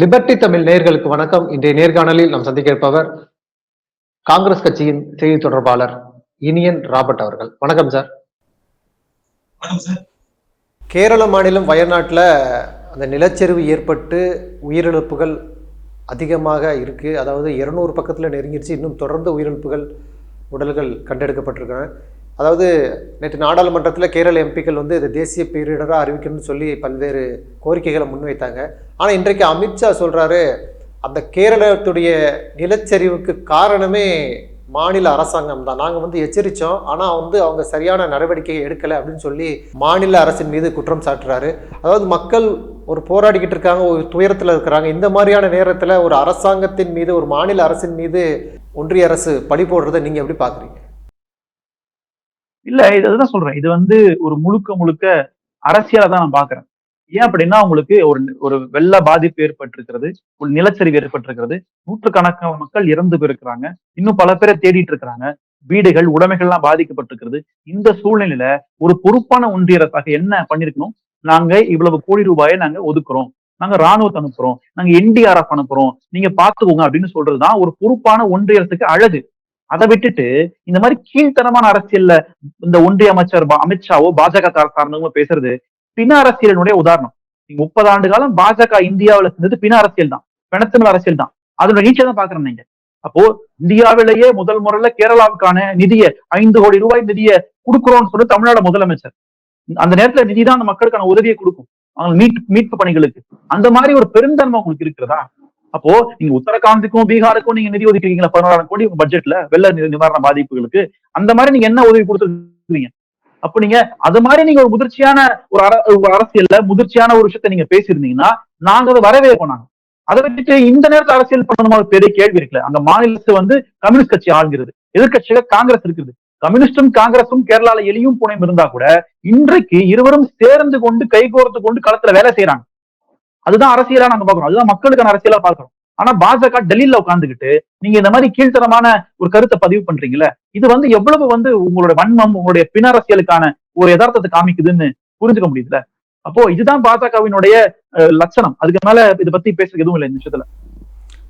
Liberty Tamil நேயர்களுக்கு வணக்கம். இன்றைய நேர்காணலில் நாம் சந்திக்க இருப்பவர் காங்கிரஸ் கட்சியின் செய்தி தொடர்பாளர் இனியன் ராபர்ட் அவர்கள். வணக்கம் சார். வணக்கம் சார். கேரள மாநிலம் வயநாட்டில் அந்த நிலச்சரிவு ஏற்பட்டு உயிரிழப்புகள் அதிகமாக இருக்குது அதாவது இருநூறு பக்கத்தில் நெருங்கிருச்சு. இன்னும் தொடர்ந்து உயிரிழப்புகள் உடல்கள் கண்டெடுக்கப்பட்டிருக்காங்க அதாவது நேற்று நாடாளுமன்றத்தில் கேரள எம்பிக்கள் வந்து இதை தேசிய பேரிடராக அறிவிக்கணும்னு சொல்லி பல்வேறு கோரிக்கைகளை முன்வைத்தாங்க. ஆனால் இன்றைக்கு அமித்ஷா சொல்கிறாரு அந்த கேரளத்துடைய நிலச்சரிவுக்கு காரணமே மாநில அரசாங்கம் தான். நாங்கள் வந்து எச்சரித்தோம் ஆனால் வந்து அவங்க சரியான நடவடிக்கையை எடுக்கலை அப்படின்னு சொல்லி மாநில அரசின் மீது குற்றம் சாட்டுறாரு. அதாவது மக்கள் ஒரு போராடிக்கிட்டு இருக்காங்க ஒரு துயரத்தில் இருக்கிறாங்க. இந்த மாதிரியான நேரத்தில் ஒரு அரசாங்கத்தின் மீது ஒரு மாநில அரசின் மீது ஒன்றிய அரசு பழி போடுறதை நீங்கள் எப்படி பார்க்குறீங்க இல்ல இது அதுதான் சொல்றேன். இது வந்து ஒரு முழுக்க முழுக்க அரசியலை தான் நான் பாக்குறேன். ஏன் அப்படின்னா உங்களுக்கு ஒரு ஒரு வெள்ள பாதிப்பு ஏற்பட்டிருக்கிறது ஒரு நிலச்சரிவு ஏற்பட்டிருக்கிறது. நூற்றுக்கணக்கான மக்கள் இறந்து போயிருக்கிறாங்க. இன்னும் பல பேரை தேடிட்டு இருக்கிறாங்க. வீடுகள் உடைமைகள்லாம் பாதிக்கப்பட்டிருக்கிறது. இந்த சூழ்நிலையில ஒரு பொறுப்பான ஒன்றிய அரசாக என்ன பண்ணிருக்கணும்? நாங்க இவ்வளவு கோடி ரூபாயை நாங்க ஒதுக்குறோம். நாங்க ராணுவத்தை அனுப்புறோம். நாங்க என்டிஆர்எஃப் அனுப்புறோம். நீங்க பாத்துக்கோங்க அப்படின்னு சொல்றதுதான் ஒரு பொறுப்பான ஒன்றிய அரசுக்கு அழகு. அதை விட்டுட்டு இந்த மாதிரி கீழ்த்தனமான அரசியல்ல இந்த ஒன்றிய அமைச்சர் அமித்ஷாவோ பாஜக சார்ந்தவங்க பேசுறது பின அரசியலினுடைய உதாரணம். நீங்க முப்பது ஆண்டு காலம் பாஜக இந்தியாவில செஞ்சது பின அரசியல் தான். பிணத்தினல் அரசியல் தான். அதோட நீச்சல் தான் பாக்குறோம் நீங்க. அப்போ இந்தியாவிலேயே முதல் முறையில கேரளாவுக்கான நிதியை ஐந்து கோடி ரூபாய் நிதியை கொடுக்குறோம்னு சொல்லி தமிழ்நாடு முதலமைச்சர். அந்த நேரத்துல நிதி தான் அந்த மக்களுக்கான உதவியை கொடுக்கும். அவங்க மீட் மீட்பு பணிகளுக்கு. அந்த மாதிரி ஒரு பெருந்தன்மை உங்களுக்கு இருக்கிறதா? அப்போ நீங்க உத்தரகாண்டுக்கும் பீகாருக்கும் நீங்க நிதி ஒதுக்கிறீங்களா? பதினோராயிரம் கோடி உங்க பட்ஜெட்ல வெள்ள நிவாரண பாதிப்புகளுக்கு. அந்த மாதிரி நீங்க என்ன உதவி கொடுத்துருக்கீங்க? அப்ப நீங்க அது மாதிரி நீங்க ஒரு முதிர்ச்சியான ஒரு அரசியல்ல முதிர்ச்சியான ஒரு விஷயத்த நீங்க பேசியிருந்தீங்கன்னா நாங்க அதை வரவே போனாங்க அதை விட்டுட்டு இந்த நேரத்துல அரசியல் பண்ணணுமா? பெரிய கேள்வி இருக்குல்ல. அங்க மாநிலத்து வந்து கம்யூனிஸ்ட் கட்சி ஆள்கிறது. எதிர்க்கட்சியில காங்கிரஸ் இருக்குது. கம்யூனிஸ்டும் காங்கிரஸும் கேரளால எலியும் புனையும் இருந்தா கூட இன்றைக்கு இருவரும் சேர்ந்து கொண்டு கைகோர்த்து கொண்டு களத்துல வேலை செய்யறாங்க அதுதான் அரசியலா நாங்க பாக்குறோம் அதுதான் மக்களுக்கான அரசியலா பாக்குறோம் ஆனா பாஜக டெல்லியில உட்காந்துக்கிட்டு நீங்க இந்த மாதிரி கீழ்த்தரமான ஒரு கருத்தை பதிவு பண்றீங்கல்ல இது வந்து எவ்வளவு வந்து உங்களோட வன்மம் உங்களுடைய பின் அரசியலுக்கான ஒரு யதார்த்தத்தை காமிக்குதுன்னு புரிஞ்சுக்க முடியுதுல அப்போ இதுதான் பாஜகவினுடைய லட்சணம். அதுக்கு மேல இதை பத்தி பேசுறதுக்கு எதுவும் இல்லை இந்த விஷயத்துல.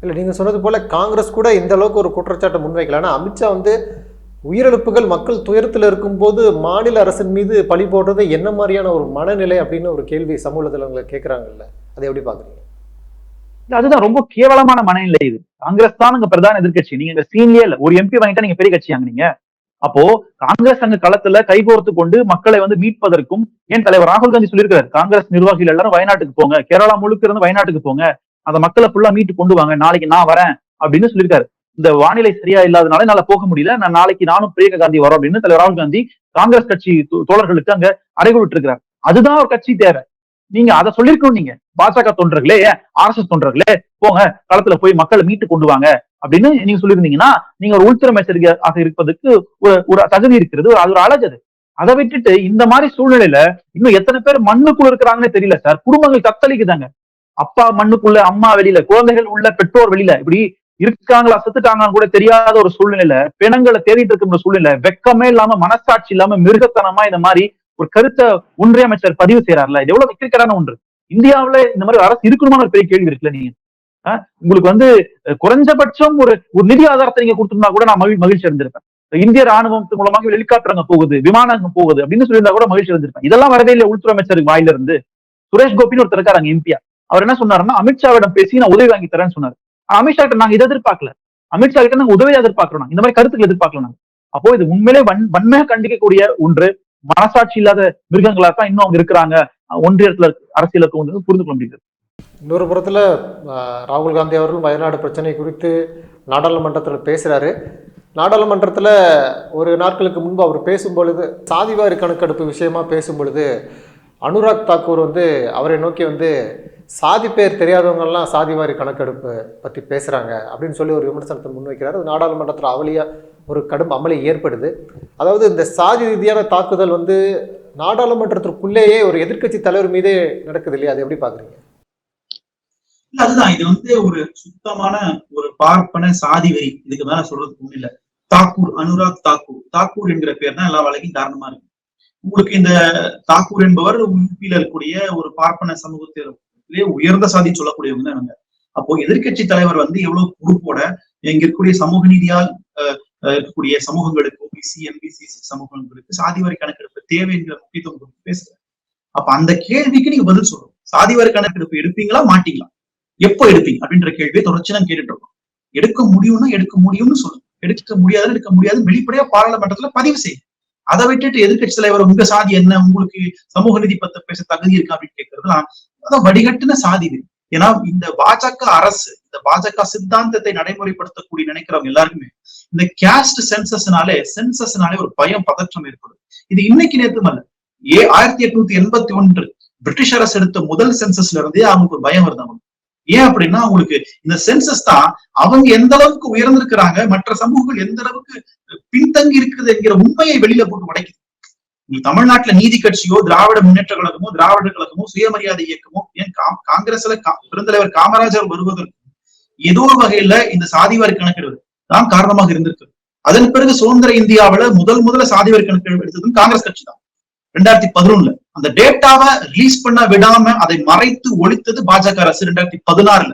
இல்லை நீங்கள் சொன்னது போல காங்கிரஸ் கூட இந்த அளவுக்கு ஒரு குற்றச்சாட்டை முன்வைக்கல. ஆனால் அமித்ஷா வந்து உயிரிழப்புகள் மக்கள் துயரத்தில் இருக்கும்போது மாநில அரசின் மீது பழி போடுறது என்ன மாதிரியான ஒரு மனநிலை அப்படின்னு ஒரு கேள்வி சமூகத்தில் அவங்க கேட்குறாங்கல்ல அதை எப்படி பாக்குறீங்க அதுதான் ரொம்ப கேவலமான மனநிலை இது. காங்கிரஸ் தான் அங்க பிரதான எதிர்க்கட்சி. நீங்க சீன்லயே இல்ல. ஒரு எம்பி வாங்கிட்டா நீங்க பெரிய கட்சியாங்க நீங்க அப்போ காங்கிரஸ் அங்க களத்துல கைகோர்த்து கொண்டு மக்களை வந்து மீட்பதற்கும் ஏன் தலைவர் ராகுல் காந்தி சொல்லியிருக்காரு காங்கிரஸ் நிர்வாகிகள் எல்லாரும் வயநாட்டுக்கு போங்க. கேரளா முழுக்க இருந்து வயநாட்டுக்கு போங்க. அந்த மக்களை ஃபுல்லா மீட்டு கொண்டு வாங்க. நாளைக்கு நான் வரேன் அப்படின்னு சொல்லியிருக்காரு. இந்த வானிலை சரியா இல்லாதனால என்னால போக முடியல. நான் நாளைக்கு நானும் பிரியங்கா காந்தி வரோம் அப்படின்னு தலைவர் ராகுல் காந்தி காங்கிரஸ் கட்சி தோழர்களுக்கு அங்க அறைகூல் இருக்கிறார். அதுதான் ஒரு கட்சி தேவை. நீங்க அதை சொல்லிருக்கணும் நீங்க. பாஜக தொண்டர்களே ஆர்எஸ்எஸ் தொண்டர்களே போங்க களத்துல போய் மக்களை மீட்டு கொண்டு வாங்க அப்படின்னு நீங்க சொல்லியிருந்தீங்கன்னா நீங்க ஒரு உள்துறை அமைச்சராக இருப்பதற்கு ஒரு ஒரு தகுதி இருக்கிறது அது ஒரு அழகு அது. அதை விட்டுட்டு இந்த மாதிரி சூழ்நிலையில இன்னும் எத்தனை பேர் மண்ணுக்குள்ள இருக்கிறாங்கன்னே தெரியல சார். குடும்பங்கள் தத்தளிக்குதாங்க. அப்பா மண்ணுக்குள்ள அம்மா வெளியில குழந்தைகள் உள்ள பெற்றோர் வெளியில இப்படி இருக்காங்களா செத்துட்டாங்கன்னு கூட தெரியாத ஒரு சூழ்நிலையில பிணங்களை தேடிட்டு இருக்கிற சூழ்நிலை வெக்கமே இல்லாம மனசாட்சி இல்லாம மிருகத்தனமா இந்த மாதிரி ஒரு கருத்தை ஒன்றிய அமைச்சர் பதிவு செய்யறாருல இது எவ்வளவு வெற்றிகரான ஒன்று. இந்தியாவில இந்த மாதிரி அரசு இருக்கணுமான ஒரு பெரிய கேள்வி இருக்குல்ல நீங்க? உங்களுக்கு வந்து குறைஞ்சபட்சம் ஒரு ஒரு நிதி ஆதாரத்தை நீங்க கொடுத்திருந்தா கூட நான் மகிழ் மகிழ்ச்சி அடைஞ்சிருப்பேன். இந்திய ராணுவத்து மூலமாக ஹெலிகாப்டர் அங்க போகுது விமானம் அங்க போகுது அப்படின்னு சொல்லியிருந்தா கூட மகிழ்ச்சி அடைஞ்சிருப்பேன். இதெல்லாம் வரவே இல்லை உள்துறை அமைச்சர் வாயில இருந்து சுரேஷ் கோபின்னு ஒருத்தர் இருக்காரு அங்க எம்பியா அவர் என்ன சொன்னாருன்னா அமித்ஷாவிடம் பேசி நான் உதவி வாங்கி தரேன்னு சொன்னாரு. அமித்ஷா கிட்ட நாங்க இதை எதிர்பார்க்கல. அமித்ஷா கிட்ட நாங்க உதவி எதிர்பார்க்கிறோம் இந்த மாதிரி கருத்துக்கள் எதிர்பார்க்கல நாங்க. அப்போ இது உண்மையிலே வன் வன்மையாக கண்டிக்கக்கூடிய ஒன்று. மனசாட்சி இல்லாத மிருகங்களா தான் இன்னும் அவங்க இருக்கிறாங்க. ஒன்றியத்துல அரசியல் இருக்கும் புரிந்து கொள்ள முடியுது. இன்னொரு புறத்தில் ராகுல் காந்தி அவர்கள் வயநாடு பிரச்சனை குறித்து நாடாளுமன்றத்தில் பேசுகிறாரு நாடாளுமன்றத்தில் ஒரு நாட்களுக்கு முன்பு அவர் பேசும்பொழுது சாதிவாரி கணக்கெடுப்பு விஷயமா பேசும்பொழுது அனுராக் தாக்கூர் வந்து அவரை நோக்கி வந்து சாதி பேர் தெரியாதவங்கெல்லாம் சாதிவாரி கணக்கெடுப்பு பற்றி பேசுகிறாங்க அப்படின்னு சொல்லி ஒரு விமர்சனத்தை முன்வைக்கிறார். நாடாளுமன்றத்தில் அவலியாக ஒரு கடும் அமளி ஏற்படுது. அதாவது இந்த சாதி ரீதியான தாக்குதல் வந்து நாடாளுமன்றத்திற்குள்ளேயே ஒரு எதிர்க்கட்சி தலைவர் மீதே நடக்குது இல்லையா? அதை எப்படி பாக்குறீங்க அதுதான். இது வந்து ஒரு சுத்தமான ஒரு பார்ப்பன சாதி வெறி. இதுக்கு மேல சொல்றதுக்கு ஒண்ணு இல்ல. தாக்கூர் அனுராக் தாக்கூர். தாக்கூர் என்கிற பேர் தான் எல்லா வழக்கையும் காரணமா இருக்கு. உங்களுக்கு இந்த தாக்கூர் என்பவர் யூபியில இருக்கக்கூடிய ஒரு பார்ப்பன சமூகத்திலே உயர்ந்த சாதி சொல்லக்கூடியவங்க தான் இவங்க. அப்போ எதிர்க்கட்சி தலைவர் வந்து எவ்வளவு பொறுப்போட இங்க இருக்கக்கூடிய சமூக நீதியால் அஹ், இருக்கக்கூடிய சமூகங்களுக்கு ஓபிசி எம்பிசி சமூகங்களுக்கு சாதிவாரி கணக்கெடுப்பு தேவைங்கிற முக்கியத்துவம் கொடுத்து பேசுறேன் அப்ப அந்த கேள்விக்கு நீங்க பதில் சொல்லணும். சாதிவாரி கணக்கெடுப்பு எடுப்பீங்களா மாட்டீங்களா? எப்போ எடுப்பீங்க? அப்படின்ற கேள்வியை தொடர்ச்சி நான் கேட்டுட்டு இருக்கோம். எடுக்க முடியும்னா எடுக்க முடியும்னு சொல்லுங்க எடுக்க முடியாது எடுக்க முடியாது வெளிப்படையா பாராளுமன்றத்துல பதிவு செய்யும் அதை விட்டுட்டு எதிர்க்கட்சி தலைவர் உங்க சாதி என்ன? உங்களுக்கு சமூக நீதி பத்த பேச தகுதி இருக்கா அப்படின்னு கேட்கறதுலாம் அதான் வடிகட்டின சாதி இது. ஏன்னா இந்த பாஜக அரசு இந்த பாஜக சித்தாந்தத்தை நடைமுறைப்படுத்தக்கூடிய நினைக்கிறவங்க எல்லாருக்குமே இந்த கேஸ்ட் சென்சஸ்னாலே சென்சஸ்னாலே ஒரு பயம் பதற்றம் ஏற்படும். இது இன்னைக்கு நேற்று அல்ல ஏ ஆயிரத்தி எட்நூத்தி எண்பத்தி ஒன்று பிரிட்டிஷ் அரசு எடுத்த முதல் சென்சஸ்ல இருந்தே அவங்களுக்கு ஒரு பயம் வருது அவங்களுக்கு. ஏன் அப்படின்னா அவங்களுக்கு இந்த சென்சஸ் தான் அவங்க எந்த அளவுக்கு உயர்ந்திருக்கிறாங்க மற்ற சமூகங்கள் எந்த அளவுக்கு பின்தங்கி இருக்குது என்கிற உண்மையை வெளியில போட்டு உடைக்குது. தமிழ்நாட்டுல நீதி கட்சியோ திராவிட முன்னேற்ற கழகமோ திராவிட கழகமோ சுயமரியாதை இயக்கமோ ஏன் கா- காங்கிரஸ்ல பெருந்தலைவர் காமராஜர் வருவதற்கு ஏதோ ஒரு வகையில இந்த சாதிவாரி கணக்கெடுப்பு தான் காரணமாக இருந்திருக்கு அதன் பிறகு சுதந்திர இந்தியாவுல முதல் முதல்ல சாதிவாரி கணக்கெடுப்பு எடுத்ததும் காங்கிரஸ் கட்சி தான். ரெண்டாயிரத்தி பதினொன்னுல அந்த டேட்டாவை ரிலீஸ் பண்ண விடாம அதை மறைத்து ஒழித்தது பாஜக அரசு ரெண்டாயிரத்தி பதினாறுல.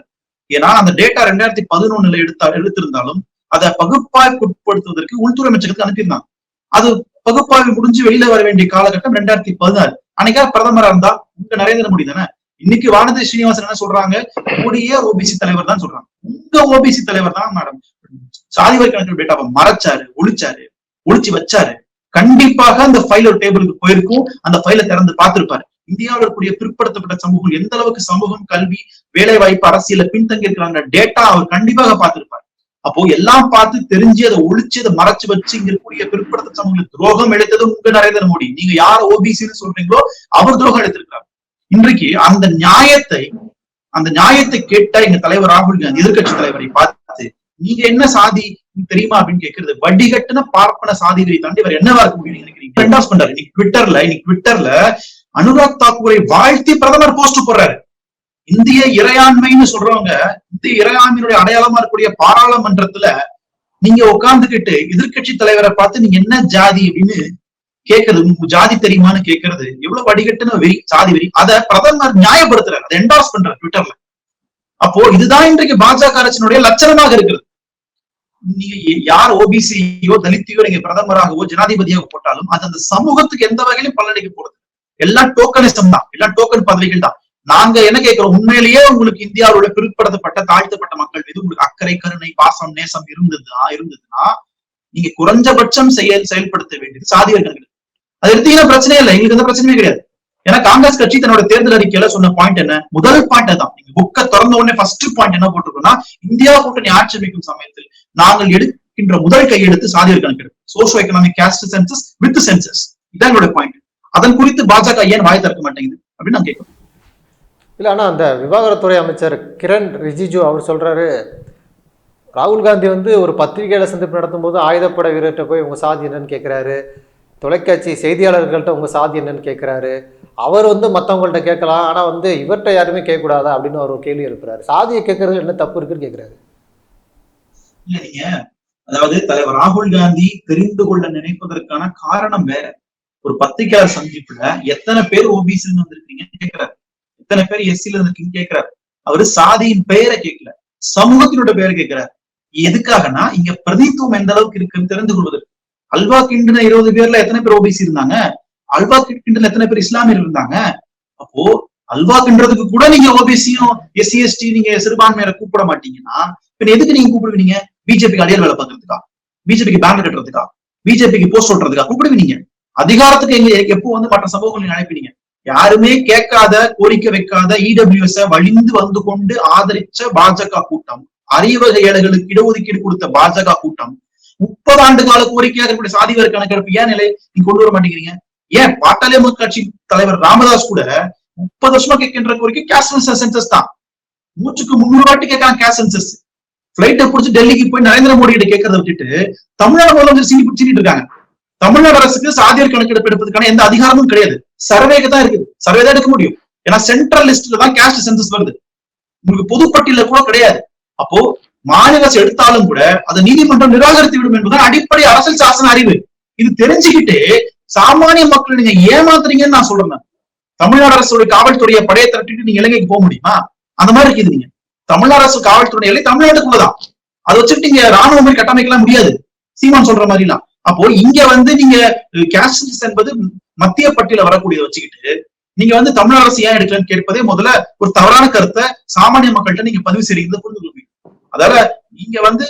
ஏன்னா அந்த டேட்டா ரெண்டாயிரத்தி பதினொன்னுல எடுத்தா எடுத்திருந்தாலும் அதை பகுப்பாய்வுக்குட்படுத்துவதற்கு உள்துறை அமைச்சகத்துக்கு அனுப்பியிருந்தாங்க. அது பகுப்பாய்வு முடிஞ்சு வெளியில வர வேண்டிய காலகட்டம் ரெண்டாயிரத்தி பதினாறு. அன்னைக்கா பிரதமரா இருந்தா உங்க நரேந்திர மோடி தானே? இன்னைக்கு வானதி ஸ்ரீனிவாசன் என்ன சொல்றாங்க? மோடியே ஓபிசி தலைவர் தான் சொல்றாங்க. உங்க ஓபிசி தலைவர் தான் மேடம் சாதிவாரி கணக்கு டேட்டாவை மறைச்சாரு ஒழிச்சாரு ஒழிச்சு வச்சாரு. கண்டிப்பாக அந்த ஃபைல் ஒரு டேபிளுக்கு போயிருக்கும். அந்த ஃபைல திறந்து பார்த்திருப்பாரு. இந்தியாவில் இருக்கக்கூடிய பிற்படுத்தப்பட்ட சமூகம் எந்த அளவுக்கு சமூகம் கல்வி வேலை வாய்ப்பு அரசியல பின்தங்கி இருக்கிறாங்க டேட்டா அவர் கண்டிப்பாக பார்த்திருப்பார். அப்போ எல்லாம் பார்த்து தெரிஞ்சு அதை ஒழிச்சு அதை மறைச்சு வச்சு இங்க இருக்கக்கூடிய பிற்படுத்த சமூகங்களுக்கு துரோகம் எடுத்தது உங்க நரேந்திர மோடி. நீங்க யார் ஓபிசின்னு சொல்றீங்களோ அவர் துரோகம் இழைத்திருக்கிறார் இன்றைக்கு அந்த நியாயத்தை அந்த நியாயத்தை கேட்ட எங்க தலைவர் ராகுல் காந்தி எதிர்கட்சி தலைவரை பார்த்து நீங்க என்ன சாதி தெரியுமா? அப்படின்னு கேட்கறது வடிகட்டுன பார்ப்பன சாதிகளை தாண்டி இவர் என்னவா இருக்க முடியும் நினைக்கிறீங்க? என்டாஸ் பண்றாரு. இன்னைக்கு ட்விட்டர்ல இன்னைக்கு ட்விட்டர்ல அனுராக் தாக்கூரை வாழ்த்தி பிரதமர் போஸ்ட் போடுறாரு. இந்திய இறையாண்மைன்னு சொல்றவங்க இந்திய இறையாண்மையினுடைய அடையாளமா இருக்கக்கூடிய பாராளுமன்றத்துல நீங்க உட்கார்ந்துகிட்டு எதிர்க்கட்சி தலைவரை பார்த்து நீங்க என்ன ஜாதி அப்படின்னு கேட்கறது உங்களுக்கு ஜாதி தெரியுமான்னு கேட்கறது எவ்வளவு வடிகட்டுன்னு வெறி சாதி வெறி அதை பிரதமர் நியாயப்படுத்துறாரு அதை என்டாஸ் பண்றாரு ட்விட்டர்ல. அப்போ இதுதான் இன்றைக்கு பாஜக அரசினுடைய லட்சணமாக இருக்கிறது. நீங்க யார் ஓபிசியோ தலித்தையோ நீங்க பிரதமராகவோ ஜனாதிபதியாக போட்டாலும் அது அந்த சமூகத்துக்கு எந்த வகையிலும் பலனளிக்க போறது எல்லாம் டோக்கனிசம் தான் எல்லாம் டோக்கன் பதவிகள் தான். நாங்க என்ன கேட்கிறோம் உண்மையிலேயே உங்களுக்கு இந்தியாவோட பிற்படுத்தப்பட்ட தாழ்த்தப்பட்ட மக்கள் மீது உங்களுக்கு அக்கறை கருணை பாசம் நேசம் இருந்ததுன்னா இருந்ததுன்னா நீங்க குறைஞ்சபட்சம் செயல் செயல்படுத்த வேண்டியது சாதி கணக்கு அது எடுத்தீங்கன்னா பிரச்சனையே இல்லை. எங்களுக்கு எந்த பிரச்சனையே கிடையாது. ஏன்னா காங்கிரஸ் கட்சி தன்னோட தேர்தல் அறிக்கையில சொன்ன பாயிண்ட் என்ன? முதல் பாயிண்ட் தான் நீங்க புக்கை திறந்த உடனே ஃபர்ஸ்ட் பாயிண்ட் என்ன போட்டிருக்கோம்னா இந்தியா கூட்டணி ஆட்சி அமைக்கும் சமயத்தில் நாங்கள் எடுக்கின்ற முதல் கையெழுத்து சாதியர் கணக்கெடுப்பு socio economic caste census with census இதான் என்னோட பாயிண்ட் அதன் குறித்து பாஜக ஏன் வாய் திறக்க மாட்டேங்குது? அப்படின்னு நான் கேட்கிறேன் இல்லை ஆனால் அந்த விவகாரத்துறை அமைச்சர் கிரண் ரிஜிஜு அவர் சொல்றாரு ராகுல் காந்தி வந்து ஒரு பத்திரிகையாள சந்திப்பு நடத்தும்போது ஆயுதப்படை வீரர்கிட்ட போய் உங்க சாதி என்னன்னு கேட்குறாரு தொலைக்காட்சி செய்தியாளர்கள்ட்ட உங்க சாதி என்னன்னு கேட்குறாரு அவர் வந்து மற்றவங்கள்ட்ட கேட்கலாம் ஆனால் வந்து இவர்கிட்ட யாருமே கேட்கக்கூடாதா அப்படின்னு அவர் ஒரு கேள்வி எழுப்புறாரு. சாதியை கேட்கறது என்ன தப்பு இருக்குன்னு கேட்குறாரு இல்ல நீங்க அதாவது தலைவர் ராகுல் காந்தி தெரிந்து கொள்ள நினைப்பதற்கான காரணம் வேற. ஒரு பத்திரிகையாளர் சந்திப்புல எத்தனை பேர் ஓபிசின்னு வந்திருக்கீங்கன்னு கேட்கிறாரு இத்தனை பேர் எஸ்சில இருந்திருக்கீங்கன்னு கேட்கிறாரு அவரு சாதியின் பெயரை கேட்கல சமூகத்தினோட பெயரை கேட்கிறாரு எதுக்காகனா இங்க பிரதித்துவம் எந்த அளவுக்கு இருக்குன்னு தெரிந்து கொள்வதற்கு. அல்வா கிண்டின இருபது பேர்ல எத்தனை பேர் ஓபிசி இருந்தாங்க? அல்வா கிண்டுல எத்தனை பேர் இஸ்லாமியர் இருந்தாங்க? அப்போ அல்வா கிண்டுறதுக்கு கூட நீங்க ஓபிசியும் எஸ்சி எஸ்டி நீங்க சிறுபான்மையில கூப்பிட மாட்டீங்கன்னா பின்ன எதுக்கு நீங்க கூப்பிடுவீங்க? பிஜேபிக்கு அடியார் வேலை பார்க்கறதுக்கா? பிஜேபிக்கு பேங்க் கட்டுறதுக்கா? பிஜேபிக்கு போஸ்ட் ஓட்டுறதுக்கா கூப்பிடுவீங்க அதிகாரத்துக்கு எங்க எப்போ வந்து மற்ற சம்பவங்கள் நீங்க அனுப்பினீங்க? யாருமே கேட்காத கோரிக்கை வைக்காத இடபிள்யூஎஸ் வழிந்து வந்து கொண்டு ஆதரிச்ச பாஜக கூட்டம் அறிவகை ஏழைகளுக்கு இடஒதுக்கீடு கொடுத்த பாஜக கூட்டம் முப்பது ஆண்டு கால கோரிக்கையாக இருக்கக்கூடிய சாதிவாரி கணக்கெடுப்பு ஏன் நிலை நீங்க கொண்டு வர மாட்டேங்கிறீங்க? ஏன் பாட்டாளி மக்கள் கட்சி தலைவர் ராமதாஸ் கூட முப்பது வருஷமா கேட்கின்ற கோரிக்கை கேஷ் சென்சஸ் தான். நூற்றுக்கு முன்னூறு வாட்டி கேட்கலாம் கேஷ் சென்சஸ் பிளைட்டை பிடிச்சி டெல்லிக்கு போய் நரேந்திர மோடி கிட்ட கேட்கறத விட்டுட்டு தமிழ்நாடு முதலமைச்சர் சீனி பிடிச்சிட்டு இருக்காங்க. தமிழ்நாடு அரசுக்கு சாதியர் கணக்கெடுப்பு எடுப்பதற்கான எந்த அதிகாரமும் கிடையாது. சர்வேக்கு தான் இருக்குது. சர்வே தான் எடுக்க முடியும். ஏன்னா சென்ட்ரல் லிஸ்ட்ல தான் கேஸ்ட் சென்சஸ் வருது. உங்களுக்கு பொதுப்பட்டியல கூட கிடையாது. அப்போ மாநில அரசு எடுத்தாலும் கூட அதை நீதிமன்றம் நிராகரித்து விடும் என்பதுதான் அடிப்படை அரசியல் சாசன அறிவு. இது தெரிஞ்சுக்கிட்டு சாமானிய மக்கள் நீங்க ஏமாத்துறீங்கன்னு நான் சொல்றேன். தமிழ்நாடு அரசுடைய காவல்துறையை படையை திரட்டிட்டு நீங்க இலங்கைக்கு போக முடியுமா? அந்த மாதிரி இருக்குது நீங்க. தமிழ்நாடு அரசு காவல்துறை எல்லை தமிழ்நாட்டுக்குள்ளதான். அதை வச்சுட்டு நீங்க ராணுவ மாதிரி கட்டமைக்கலாம் முடியாது. சீமான் சொல்ற மாதிரிலாம். அப்போ இங்க வந்து நீங்க கேஸ்ட் என்பது மத்திய பட்டியல வரக்கூடியதை வச்சுக்கிட்டு நீங்க வந்து தமிழ் அரசு ஏன் எடுக்கலன்னு கேட்பதே முதல்ல ஒரு தவறான கருத்தை சாமானிய மக்கள்கிட்ட நீங்க பதிவு செய்யறீங்க புரிந்து கொள்வீங்க. அதால நீங்க வந்து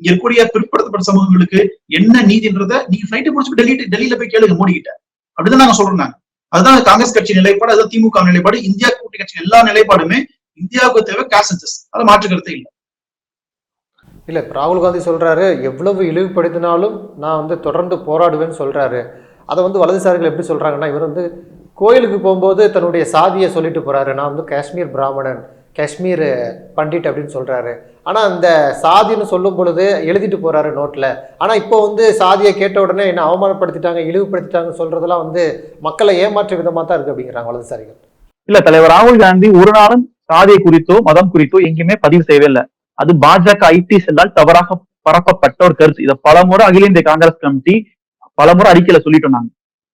இங்க இருக்கக்கூடிய பிற்படுத்தப்பட்ட சமூகங்களுக்கு என்ன நீதின்றத நீங்க ஃபிளைட் முடிச்சுட்டு டெல்லி டெல்லியில போய் கேளுங்க மோடி கிட்ட அப்படிதான் நாங்க சொல்றோம் நாங்க. அதுதான் காங்கிரஸ் கட்சி நிலைப்பாடு அதுதான் திமுக நிலைப்பாடு இந்தியா கூட்டணி கட்சி எல்லா நிலைப்பாடுமே இந்தியாவுக்கு தேவை கேசன்சஸ் அதை மாற்று கருத்தை இல்லை. இல்லை இப்போ ராகுல் காந்தி சொல்கிறாரு எவ்வளவு இழிவுபடுத்தினாலும் நான் வந்து தொடர்ந்து போராடுவேன்னு சொல்கிறாரு அதை வந்து வலதுசாரிகள் எப்படி சொல்கிறாங்கன்னா இவர் வந்து கோயிலுக்கு போகும்போது தன்னுடைய சாதியை சொல்லிட்டு போகிறாரு நான் வந்து காஷ்மீர் பிராமணன் காஷ்மீர் பண்டிட் அப்படின்னு சொல்கிறாரு ஆனால் அந்த சாதின்னு சொல்லும் பொழுது எழுதிட்டு போகிறாரு நோட்டில் ஆனால் இப்போ வந்து சாதியை கேட்ட உடனே என்ன அவமானப்படுத்திட்டாங்க இழிவுபடுத்திட்டாங்கன்னு சொல்கிறதெல்லாம் வந்து மக்களை ஏமாற்று விதமாக தான் இருக்குது அப்படிங்கிறாங்க வலதுசாரிகள். இல்லை தலைவர் ராகுல் காந்தி ஒரு நாளும் சாதியை குறித்தோ மதம் குறித்தோ எங்கேயுமே பதிவு செய்யவே இல்லை. அது பாஜக ஐடி செல்லால் தவறாக பரப்பப்பட்ட ஒரு கருத்து. இதை பலமுறை அகில இந்திய காங்கிரஸ் கமிட்டி பலமுறை அறிக்கையில சொல்லிட்டோம் நாங்க.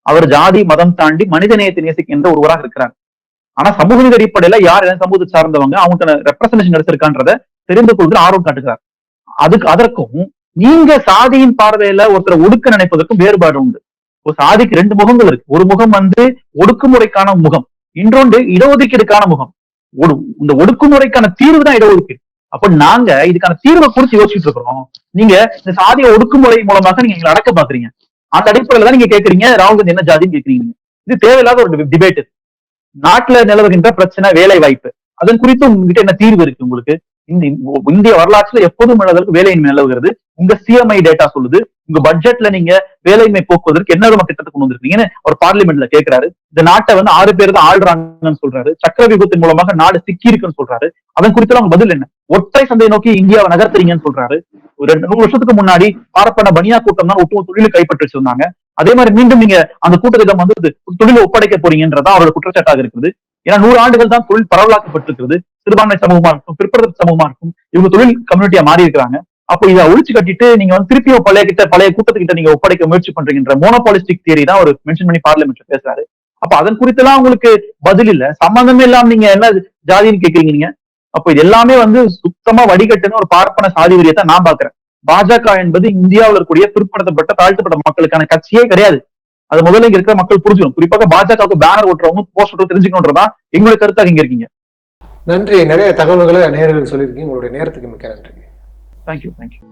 அவர் ஜாதி மதம் தாண்டி மனித நேயத்தை நேசிக்கின்ற ஒருவராக இருக்கிறார். ஆனா சமூக நீதி அடிப்படையில யார் எந்த சமூகத்தை சார்ந்தவங்க அவங்க ரெப்ரசன்டேஷன் எடுத்திருக்கான்றத தெரிந்து கொள்வதில் ஆர்வம் காட்டுகிறார். அதுக்கு அதற்கும் நீங்க சாதியின் பார்வையில ஒருத்தரை ஒடுக்க நினைப்பதற்கும் வேறுபாடு உண்டு. ஒரு சாதிக்கு ரெண்டு முகங்கள் இருக்கு. ஒரு முகம் வந்து ஒடுக்குமுறைக்கான முகம். இன்னொன்று இடஒதுக்கீடுக்கான முகம். ஒடு இந்த ஒடுக்குமுறைக்கான தீர்வு தான் இடஒதுக்கீடு. அப்ப நாங்க இதுக்கான தீர்வை குறித்து யோசிச்சுட்டு இருக்கிறோம். நீங்க இந்த சாதிய ஒடுக்குமுறை மூலமாக நீங்க எங்களை அடக்க பாக்குறீங்க. அந்த அடிப்படையில தான் நீங்க கேக்குறீங்க. ராகுல் காந்தி என்ன ஜாதின்னு கேக்குறீங்க. இது தேவையில்லாத ஒரு டிபேட் நாட்டுல நிலவுகின்ற பிரச்சனை வேலை வாய்ப்பு அதன் குறித்து உங்ககிட்ட என்ன தீர்வு இருக்கு உங்களுக்கு? இந்திய வரலாற்றுல எப்போதும் அளவுக்கு வேலையின்மை நிலவுகிறது. உங்க சிஎம்ஐ டேட்டா சொல்லுது. உங்க பட்ஜெட்ல நீங்க வேலையின்மை போக்குவதற்கு என்ன விதமா திட்டத்தை கொண்டு வந்திருக்கீங்கன்னு அவர் பார்லிமெண்ட்ல கேட்கிறாரு இந்த நாட்டை வந்து ஆறு பேர் தான் ஆள்றாங்கன்னு சொல்றாரு. சக்கர விபத்தின் மூலமாக நாடு சிக்கி இருக்குன்னு சொல்றாரு. அதன் குறித்து அவங்க பதில் என்ன? ஒற்றை சந்தையை நோக்கி இந்தியாவை நகர்த்துறீங்கன்னு சொல்றாரு. ஒரு ரெண்டு நூறு வருஷத்துக்கு முன்னாடி பார்ப்பன பனியா கூட்டம் தான் ஒட்டுமொத்த தொழிலை கைப்பற்றி சொன்னாங்க அதே மாதிரி மீண்டும் நீங்க அந்த கூட்டத்திடம் வந்து தொழிலை ஒப்படைக்க போறீங்கன்றதா அவரோட குற்றச்சாட்டாக இருக்குது. ஏன்னா நூறு ஆண்டுகள் தான் தொழில் பரவலாக்கப்பட்டிருக்கிறது. சிறுபான்மை சமூகமா இருக்கும் பிற்படுத்த சமூகமா இருக்கும். இவங்க தொழில் கம்யூனிட்டியா மாறி இருக்கிறாங்க. அப்போ இதை ஒழிச்சு கட்டிட்டு நீங்க வந்து திருப்பியும் பழைய கிட்ட பழைய கூட்டத்துக்கிட்ட நீங்க ஒப்படைக்க முயற்சி பண்றீங்கன்ற மோனோபாலிஸ்டிக் தியரி தான் ஒரு மென்ஷன் பண்ணி பார்லிமெண்ட்ல பேசுறாரு. அப்ப அதன் குறித்தெல்லாம் உங்களுக்கு பதில் இல்ல. சம்பந்தமே இல்லாம நீங்க என்ன ஜாதின்னு கேக்குறீங்க நீங்க? அப்போ இது எல்லாமே வந்து சுத்தமா வடிகட்டுன்னு ஒரு பார்ப்பன சாதி வரியத்தை நான் பாக்குறேன் பாஜக என்பது இந்தியாவில் இருக்கக்கூடிய பிற்படுத்தப்பட்ட தாழ்த்தப்பட்ட மக்களுக்கான கட்சியே கிடையாது. அது முதல்ல இங்க இருக்கிற மக்கள் புரிஞ்சுக்கணும். குறிப்பாக பாஜகவுக்கு பேனர் ஓட்டுறவங்க போஸ்ட் ஓட்டுறவங்க தெரிஞ்சுக்கணுன்றதான் எங்களுடைய கருத்தாக இங்க இருக்கீங்க. நன்றி. நிறைய தகவல்களை நேர்களுக்கு சொல்லியிருக்கீங்க. உங்களுடைய நேரத்துக்கு மிக்க நன்றி. Thank you thank you